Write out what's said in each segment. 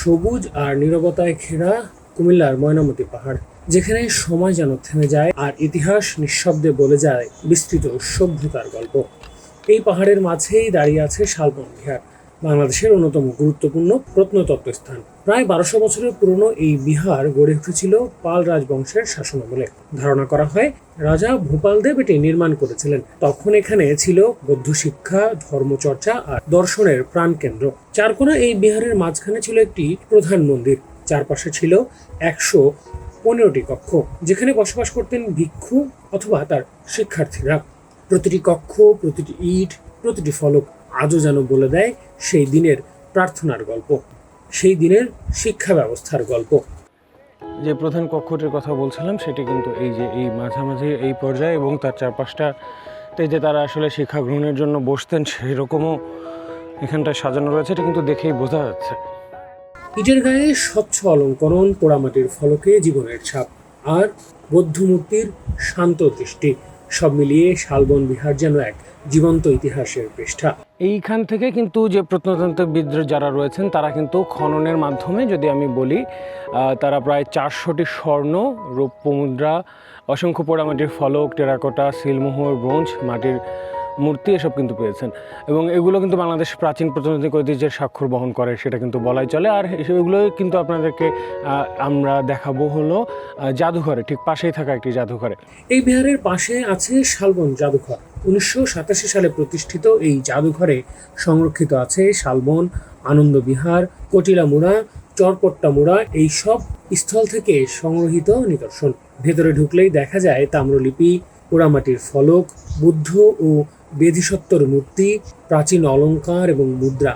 সবুজ আর নিরবতায় ঘেরা কুমিল্লার ময়নামতি পাহাড়, যেখানে সময় যেন থেমে যায় আর ইতিহাস নিঃশব্দে বলে যায় বিস্তৃত সভ্যতার গল্প। এই পাহাড়ের মাঝেই দাঁড়িয়ে আছে শালবন বিহার। বাংলাদেশের অন্যতম গুরুত্বপূর্ণ প্রত্নতত্ত্ব স্থান প্রায় বারোশো বছরের পুরনো এই বিহার গড়ে উঠেছিল পাল রাজবংশের শাসনামলে। ধারণা করা হয়, রাজা ভূপালদেব এটি নির্মাণ করেছিলেন। তখন এখানে ছিল বৌদ্ধ শিক্ষা, ধর্মচর্চা আর দর্শনের প্রাণকেন্দ্র। চারকোনা এই বিহারের মাঝখানে ছিল একটি প্রধান মন্দির। চারপাশে ছিল একশো পনেরোটি কক্ষ, যেখানে বসবাস করতেন ভিক্ষু অথবা তার শিক্ষার্থীরা। প্রতিটি কক্ষ, প্রতিটি ইট, প্রতিটি ফলক আজও যেন বলে দেয় সেই দিনের প্রার্থনার গল্প সেই দিনের শিক্ষা ব্যবস্থার গল্প। যে প্রধান কক্ষটির কথা বলছিলাম সেটি কিন্তু এই যে এই মাঝামাঝি এই পর্যায়ে এবং তার চারপাশটাতে যে তারা আসলে শিক্ষা গ্রহণের জন্য বসতেন সেরকমও এখানটায় সাজানো রয়েছে। এটা কিন্তু দেখেই বোঝা যাচ্ছে। ইটের গায়ে স্বচ্ছ অলঙ্করণ পোড়ামাটির ফলকে জীবনের ছাপ আর বৌদ্ধ মূর্তির শান্ত দৃষ্টি সব মিলিয়ে শালবন বিহার যেন এক জীবন্ত ইতিহাসের পৃষ্ঠা। এইখান থেকে কিন্তু যে প্রত্নতন্ত্রবিদরা যারা রয়েছেন, তারা কিন্তু খননের মাধ্যমে যদি আমি বলি তারা প্রায় চারশোটি স্বর্ণ, রৌপ্য মুদ্রা, অসংখ্য পোড়ামাটির ফলক, টেরাকোটা, সিলমোহর, ব্রোঞ্জ, মাটির মূর্তি এসব কিন্তু পেয়েছেন। এবং এগুলো কিন্তু বাংলাদেশ প্রাচীন প্রত্নতান্ত্রিক ঐতিহ্যের স্বাক্ষর বহন করে, সেটা কিন্তু বলাই চলে। আর এগুলো কিন্তু আপনাদেরকে আমরা দেখাবো হলো জাদুঘরে, ঠিক পাশেই থাকা একটি জাদুঘরে। এই বিহারের পাশে আছে শালবন জাদুঘর। উনিশশো সাতাশি সালে প্রতিষ্ঠিত এই জাদুঘরে সংরক্ষিত আছে শালবন, আনন্দ বিহার কটিলামুড়া চরপট্টামুড়া এই সব স্থল থেকে সংগ্রহিত নিদর্শন। ভেতরে ঢুকলেই দেখা যায় তাম্রলিপি, পোড়ামাটির ফলক, বুদ্ধ ও বেধিসত্তর মূর্তি, প্রাচীন অলংকার এবং মুদ্রা।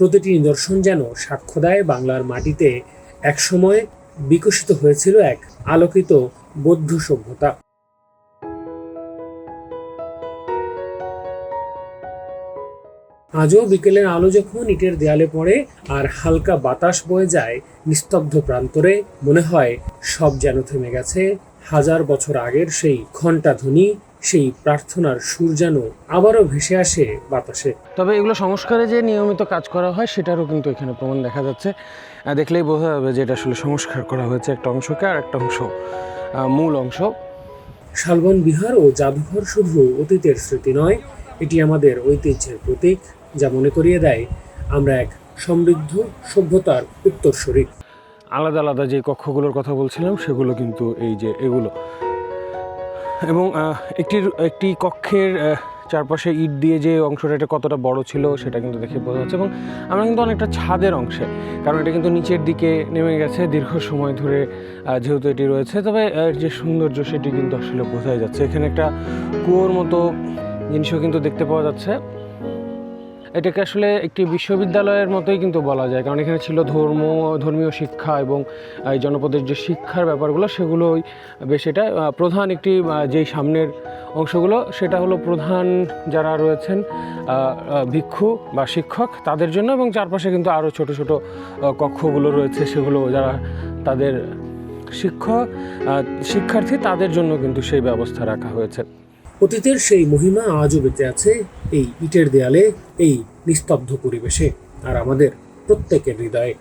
প্রতিটি নিদর্শন যেন সাক্ষ্য দেয় বাংলার মাটিতে একসময় বিকশিত হয়েছিল এক আলোকিত বৌদ্ধ সভ্যতা। আজও বিকেলের আলো যখন ইটের দেয়ালে পড়ে আর হালকা বাতাস বয়ে যায় নিস্তব্ধ প্রান্তরে, মনে হয় সব যেন থেমে গেছে হাজার বছর আগের সেই ঘণ্টা ধ্বনি সেই প্রার্থনার সুর যেন আবারও ভেসে আসে বাতাসে। তবে এগুলো সংস্কারে যে নিয়মিত কাজ করা হয় সেটারও কিন্তু এখানে প্রমাণ দেখা যাচ্ছে। দেখলেই বোঝা যাবে যে এটা আসলে সংস্কার করা হয়েছে একটা অংশকে আর একটা অংশ মূল অংশ। শালবন বিহার ও জাদুঘর শুধু অতীতের স্মৃতি নয় এটি আমাদের ঐতিহ্যের প্রতীক যা মনে করিয়ে দেয় আমরা এক সমৃদ্ধ সভ্যতার উত্তরসূরি। আলাদা আলাদা যে কক্ষগুলোর কথা বলছিলাম সেগুলো কিন্তু এই যে এগুলো। এবং আহ, একটির একটি কক্ষের চারপাশে ইট দিয়ে যে অংশটা এটা কতটা বড় ছিল সেটা কিন্তু দেখে বোঝা যাচ্ছে। এবং আমরা কিন্তু অনেকটা ছাদের অংশে কারণ এটা কিন্তু নিচের দিকে নেমে গেছে দীর্ঘ সময় ধরে যেহেতু এটি রয়েছে। তবে যে সৌন্দর্য সেটি কিন্তু আসলে বোঝাই যাচ্ছে। এখানে একটা কুয়োর মতো জিনিসও কিন্তু দেখতে পাওয়া যাচ্ছে। এটাকে আসলে একটি বিশ্ববিদ্যালয়ের মতোই কিন্তু বলা যায়। কারণ এখানে ছিল ধর্ম, ধর্মীয় শিক্ষা এবং এই জনপদের যে শিক্ষার ব্যাপারগুলো, সেগুলোই বেশ এটা প্রধান একটি যেই সামনের অংশগুলো, সেটা হলো প্রধান যারা রয়েছেন ভিক্ষু বা শিক্ষক তাদের জন্য এবং চারপাশে কিন্তু আরও ছোট ছোট কক্ষগুলো রয়েছে, সেগুলো যারা তাদের শিক্ষক শিক্ষার্থী তাদের জন্য কিন্তু সেই ব্যবস্থা রাখা হয়েছে। অতীতের সেই মহিমা আজও বেঁচে আছে এই ইটের দেয়ালে, এই নিস্তব্ধ পরিবেশে। আর আমাদের প্রত্যেকের হৃদয়ে